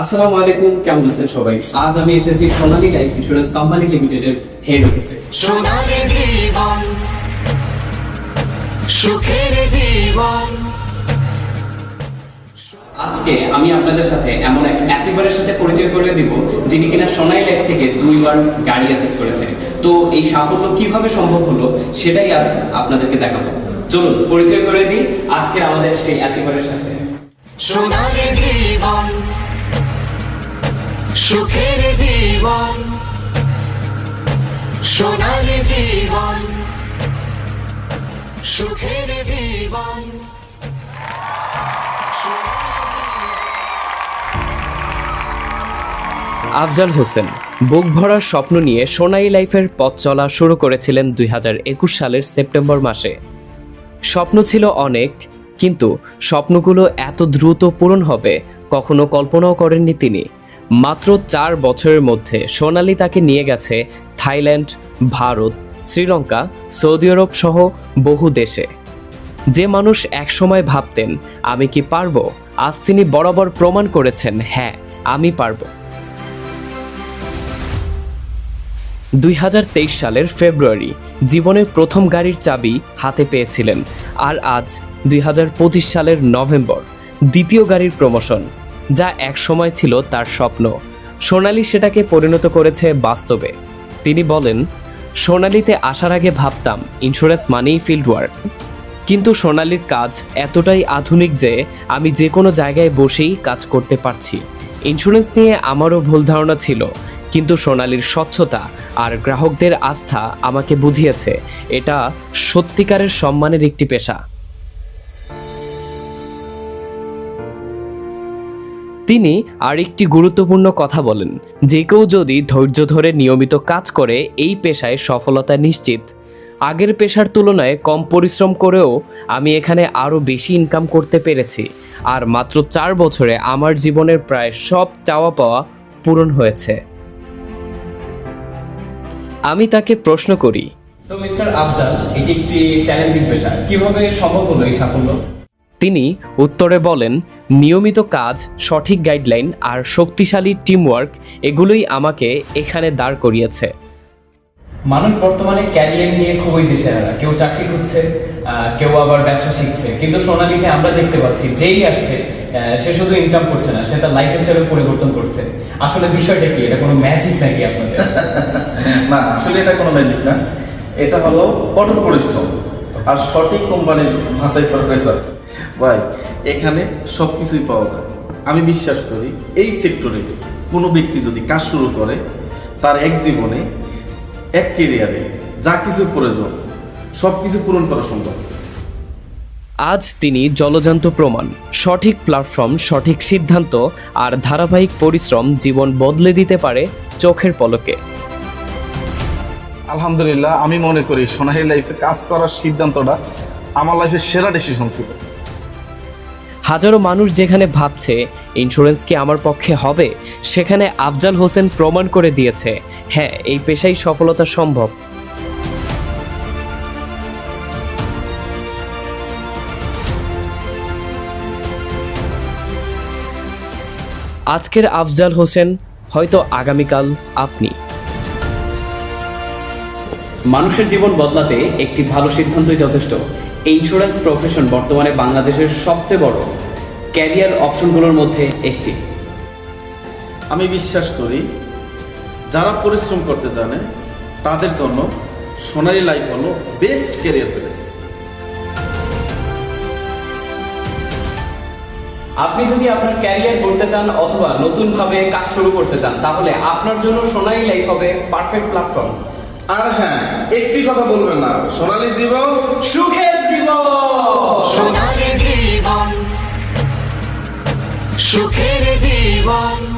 আসসালামু আলাইকুম কেমন আছেন সবাই? আজ আমি এসেছি সোনালী লাইফ ইন্স্যুরেন্স কোম্পানি লিমিটেডের হেড অফিসে সোনার জীবন সুখের জীবন। আজকে আমি আপনাদের সাথে এমন এক অ্যাচিভারের সাথে পরিচয় করে দিব যিনি কিনা সোনাই লাইফ থেকে দুইবার গাড়ি অ্যাচিভ করেছে তো এই সাফল্য কীভাবে সম্ভব হলো সেটাই আজ আপনাদেরকে দেখাবো। চলুন পরিচয় করে দিই আজকে আমাদের সেই অ্যাচিভারের সাথে। সোনার জীবন সুখের জীবন, সোনার জীবন, সুখের জীবন। আফজাল হোসেন, বুক ভরার স্বপ্ন নিয়ে সোনাই লাইফের পথ চলা শুরু করেছিলেন দুই হাজার একুশ সালের সেপ্টেম্বর মাসে। স্বপ্ন ছিল অনেক, কিন্তু স্বপ্নগুলো এত দ্রুত পূরণ হবে কখনো কল্পনাও করেননি তিনি। মাত্র চার বছরের মধ্যে সোনালি তাকে নিয়ে গেছে থাইল্যান্ড, ভারত, শ্রীলঙ্কা, সৌদি আরব সহ বহু দেশে। যে মানুষ একসময় ভাবতেন, আমি কি পারব? আজ তিনি বরাবর প্রমাণ করেছেন হ্যাঁ আমি পারব। দুই সালের ফেব্রুয়ারি জীবনের প্রথম গাড়ির চাবি হাতে পেয়েছিলেন, আর আজ দুই হাজার পঁচিশ সালের নভেম্বর দ্বিতীয় গাড়ির প্রমোশন। যা একসময় ছিল তার স্বপ্ন। সোনালি সেটাকে পরিণত করেছে বাস্তবে। তিনি বলেন, সোনালিতে আসার আগে ভাবতাম ইন্স্যুরেন্স মানেই ফিল্ড ওয়ার্ক কিন্তু সোনালির কাজ এতটাই আধুনিক যে আমি যে কোনো জায়গায় বসেই কাজ করতে পারছি। ইন্স্যুরেন্স নিয়ে আমারও ভুল ধারণা ছিল, কিন্তু সোনালির স্বচ্ছতা আর গ্রাহকদের আস্থা আমাকে বুঝিয়েছে। এটা সত্যিকারের সম্মানের একটি পেশা। তিনি আরেকটি গুরুত্বপূর্ণ কথা বলেন, যে কেউ যদি ধৈর্য ধরে নিয়মিত কাজ করে, এই পেশায় সফলতা নিশ্চিত। আগের পেশার তুলনায় কম পরিশ্রম করেও আমি এখানে আরও বেশি ইনকাম করতে পেরেছি, আর মাত্র চার বছরে আমার জীবনের প্রায় সব চাওয়া পাওয়া পূরণ হয়েছে। আমি তাকে প্রশ্ন করি, তো মিস্টার আফজাল, এটি একটি চ্যালেঞ্জিং পেশা, কীভাবে সম্ভব হলো এই সাফল্য? তিনি উত্তরে বলেন নিয়মিত কাজ সঠিক গাইডলাইন আর শক্তিশালী টিমওয়ার্ক এগুলোই আমাকে এখানে দাঁড় করিয়েছে। মানুষ বর্তমানে ক্যারিয়ার নিয়ে খুবই দিশেহারা। কেউ চাকরি খুঁজছে কেউ আবার ব্যবসা শিখছে। কিন্তু সোনালীতে আমরা দেখতে পাচ্ছি যেই আসছে আহ, সে শুধু ইনকাম করছে না সে তার লাইফ স্টাইল পরিবর্তন করছে। আসলে বিষয়টা কি? এটা কোনো ম্যাজিক নাকি আপনাদের? না আসলে এটা কোনো ম্যাজিক না। এটা হলো কঠোর পরিশ্রম। আর সঠিক কোম্পানির করা রেজাল্ট ভাই এখানে সব কিছুই পাওয়া যায়। আমি বিশ্বাস করি এই সেক্টরে কোনো ব্যক্তি যদি কাজ শুরু করে তার এক জীবনে এক কেরিয়ারে যা কিছু প্রয়োজন সব কিছু পূরণ করা সম্ভব। আজ তিনি জলজান্ত প্রমাণ সঠিক প্ল্যাটফর্ম সঠিক সিদ্ধান্ত আর ধারাবাহিক পরিশ্রম জীবন বদলে দিতে পারে চোখের পলকে। আলহামদুলিল্লাহ আমি মনে করি সোনালী লাইফে কাজ করার সিদ্ধান্তটা আমার লাইফের সেরা ডিসিশন ছিল। হাজারো মানুষ যেখানে ভাবছে ইন্স্যুরেন্স কি আমার পক্ষে হবে? সেখানে আফজাল হোসেন প্রমাণ করে দিয়েছে। হ্যাঁ এই পেশায় সফলতা সম্ভব। আজকের আফজাল হোসেন, হয়তো আগামীকাল আপনি। মানুষের জীবন বদলাতে একটি ভালো সিদ্ধান্তই যথেষ্ট। ইন্স্যুরেন্স প্রফেশন বর্তমানে বাংলাদেশের সবচেয়ে বড় ক্যারিয়ার অপশনগুলোর মধ্যে একটি। আমি বিশ্বাস করি যারা পরিশ্রম করতে জানে তাদের জন্য সোনালী লাইফ হলো বেস্ট ক্যারিয়ার প্লেস আপনি যদি আপনার ক্যারিয়ার করতে চান অথবা নতুনভাবে কাজ শুরু করতে চান তাহলে আপনার জন্য সোনালী লাইফ হবে পারফেক্ট প্ল্যাটফর্ম আর হ্যাঁ একটি কথা বলবেন না সোনালী জীবন জীবন সোনার জীবন। সুখের জীবন।